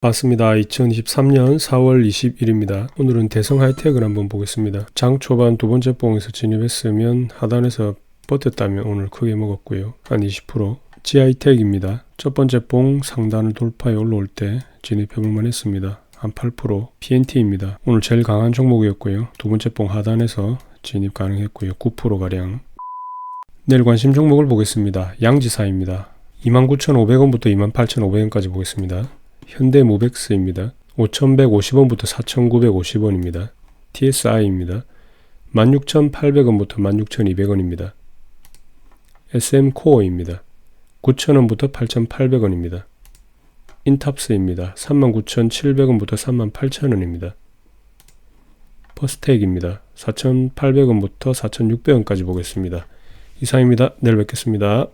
맞습니다. 2023년 4월 20일입니다. 오늘은 대성 하이텍을 한번 보겠습니다. 장 초반 두 번째 봉에서 진입했으면 하단에서 버텼다면 오늘 크게 먹었고요. 한 20% GI텍입니다. 첫 번째 봉 상단을 돌파해 올라올 때 진입해볼만 했습니다. 한 8% PNT입니다. 오늘 제일 강한 종목이었고요. 두 번째 봉 하단에서 진입 가능했고요. 9%가량 내일 관심 종목을 보겠습니다. 양지사입니다. 29,500원부터 28,500원까지 보겠습니다. 현대모백스입니다. 5,150원부터 4,950원입니다. TSI입니다. 16,800원부터 16,200원입니다. SM코어입니다. 9,000원부터 8,800원입니다. 인탑스입니다. 39,700원부터 38,000원입니다. 퍼스텍입니다. 4,800원부터 4,600원까지 보겠습니다. 이상입니다. 내일 뵙겠습니다.